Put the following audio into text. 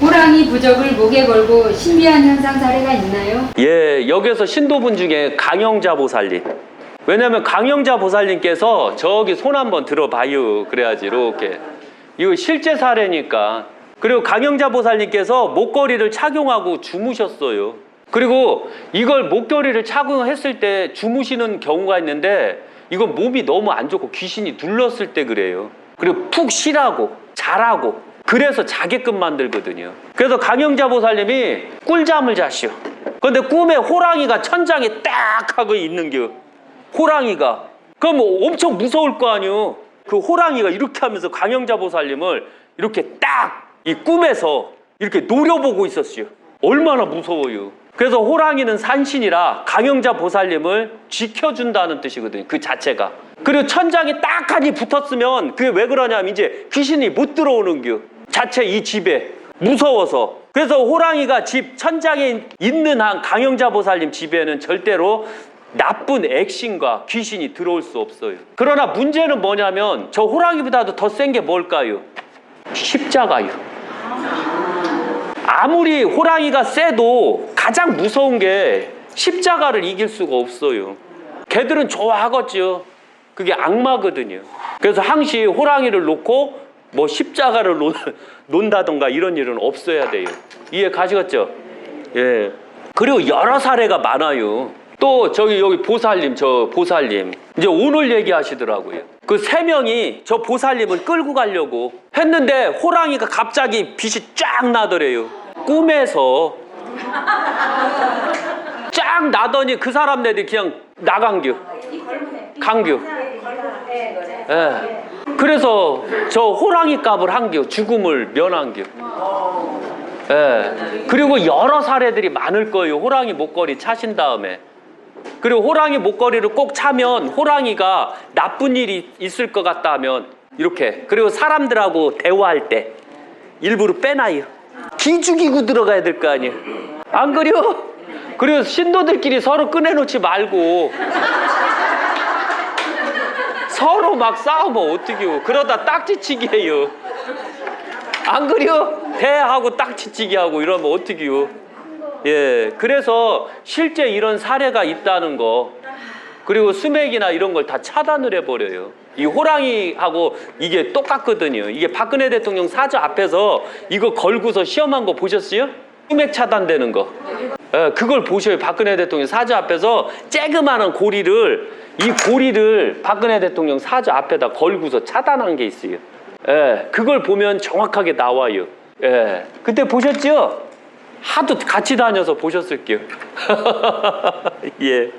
호랑이 부적을 목에 걸고 신비한 현상 사례가 있나요? 예, 여기서 신도분 중에 강영자 보살님. 왜냐면 강영자 보살님께서 저기 손 한번 들어봐요. 그래야지, 이렇게. 이거 실제 사례니까. 그리고 강영자 보살님께서 목걸이를 착용하고 주무셨어요. 그리고 이걸 목걸이를 착용했을 때 주무시는 경우가 있는데 이건 몸이 너무 안 좋고 귀신이 눌렀을 때 그래요. 그리고 푹 쉬라고, 자라고. 그래서 자게끔 만들거든요. 그래서 강영자 보살님이 꿀잠을 자시오. 근데 꿈에 호랑이가 천장에 딱 하고 있는 겨. 호랑이가. 그럼 뭐 엄청 무서울 거 아니오. 그 호랑이가 이렇게 하면서 강영자 보살님을 이렇게 딱 이 꿈에서 이렇게 노려보고 있었어요. 얼마나 무서워요. 그래서 호랑이는 산신이라 강영자 보살님을 지켜준다는 뜻이거든요. 그 자체가. 그리고 천장에 딱하니 붙었으면 그게 왜 그러냐면 이제 귀신이 못 들어오는 겨. 자체 이 집에 무서워서. 그래서 호랑이가 집 천장에 있는 한 강영자 보살님 집에는 절대로 나쁜 액신과 귀신이 들어올 수 없어요. 그러나 문제는 뭐냐면 저 호랑이보다도 더 센 게 뭘까요? 십자가요. 아무리 호랑이가 세도 가장 무서운 게 십자가를 이길 수가 없어요. 걔들은 좋아하겠죠. 그게 악마거든요. 그래서 항시 호랑이를 놓고 뭐 십자가를 놓, 논다던가 이런 일은 없어야 돼요. 이해 가시겠죠? 예. 그리고 여러 사례가 많아요. 또 저기 여기 보살님 저 보살님 이제 오늘 얘기하시더라고요. 그 세 명이 저 보살님을 끌고 가려고 했는데 호랑이가 갑자기 빛이 쫙 나더래요. 꿈에서 쫙 나더니 그 사람네들이 그냥 나간겨. 강겨. 예. 그래서 저 호랑이 값을 한겨. 죽음을 면한겨. 예. 그리고 여러 사례들이 많을 거예요. 호랑이 목걸이 차신 다음에. 그리고 호랑이 목걸이를 꼭 차면 호랑이가 나쁜 일이 있을 것 같다 하면 이렇게. 그리고 사람들하고 대화할 때 일부러 빼놔요. 기 죽이고 들어가야 될 거 아니에요. 안 그래요? 그리고 신도들끼리 서로 꺼내놓지 말고 서로 막 싸우면 어떡해요. 그러다 딱지치기 해요. 안 그래요? 대하고 딱지치기 하고 이러면 어떡해요. 예, 그래서 실제 이런 사례가 있다는 거 그리고 수맥이나 이런 걸 다 차단을 해버려요. 이 호랑이하고 이게 똑같거든요. 이게 박근혜 대통령 사저 앞에서 이거 걸고서 시험한 거 보셨어요? 수맥 차단되는 거. 예, 그걸 보셔요. 박근혜 대통령 사저 앞에서 쬐그마한 고리를 이 고리를 박근혜 대통령 사저 앞에다 걸고서 차단한 게 있어요. 예, 그걸 보면 정확하게 나와요. 예, 그때 보셨죠? 하도 같이 다녀서 보셨을게요. 예.